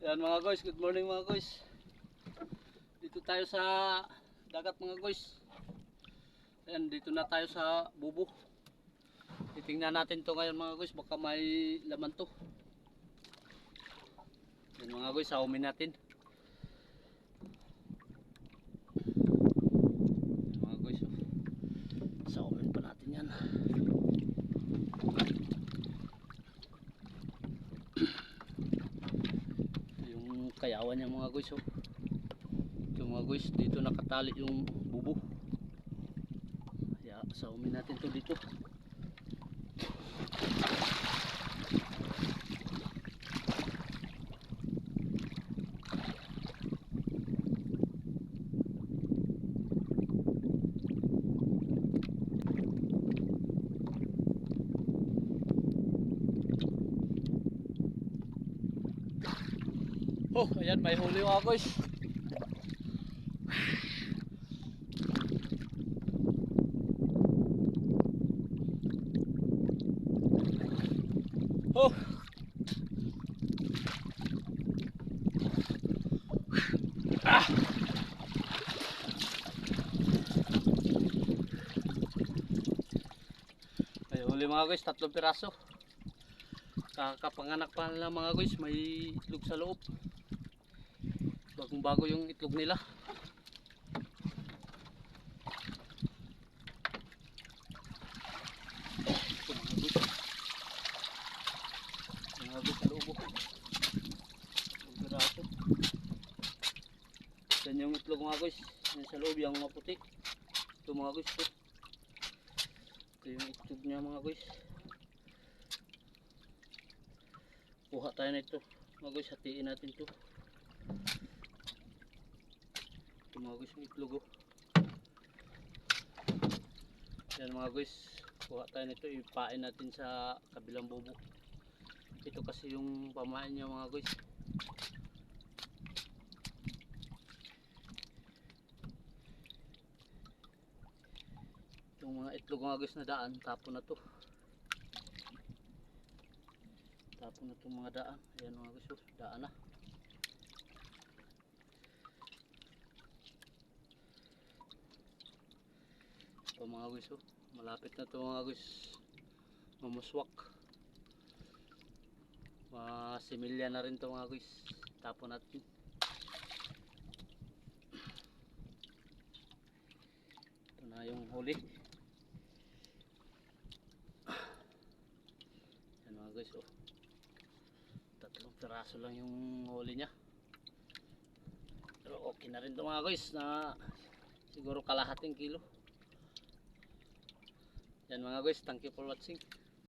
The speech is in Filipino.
Yan mga guys, good morning mga guys. Dito tayo sa dagat mga guys. Yan, dito na tayo sa bubo. Titingnan natin to ngayon mga guys, baka may laman to. Yan mga guys, saumin natin. Yan mga guys, oh. saumin pa natin yan. yung kayawan niya mga guys oh. yung mga guys dito nakatali yung bubo kaya saumin natin to dito oh ayan may huli mga guys Oh. Ah. May huli mga guys, tatlong piraso. Kakapanganak pa nila mga guys, may itlog sa loob. Bagong bago yung itlog nila. Mga. Mga oh. Yan yung itlog mga guys. Yan sa loob yung maputi. Ito mga guys. Ito. Ito yung itlog niya mga guys. Kuha tayo na ito. Mga guys, hatiin natin ito. Ito mga guys, itlog oh. Yan mga guys, kuha tayo nito, ipain natin sa kabilang bubo. Ito kasi yung pamain niya mga guys. Yung mga itlog mga guys na daan, tapon na to. Tapon na itong mga daan. Ayan mga guys, oh, daan na. Ito mga guys, oh. malapit na ito mga guys. Mamuswak. Masimilya na rin ito mga guys. Tapon natin. Ito na yung huli. Yan mga guys, oh. Tatlong piraso lang yung huli niya. Pero okay na rin ito mga guys na siguro kalahating kilo. Yan mga guys, thank you for watching.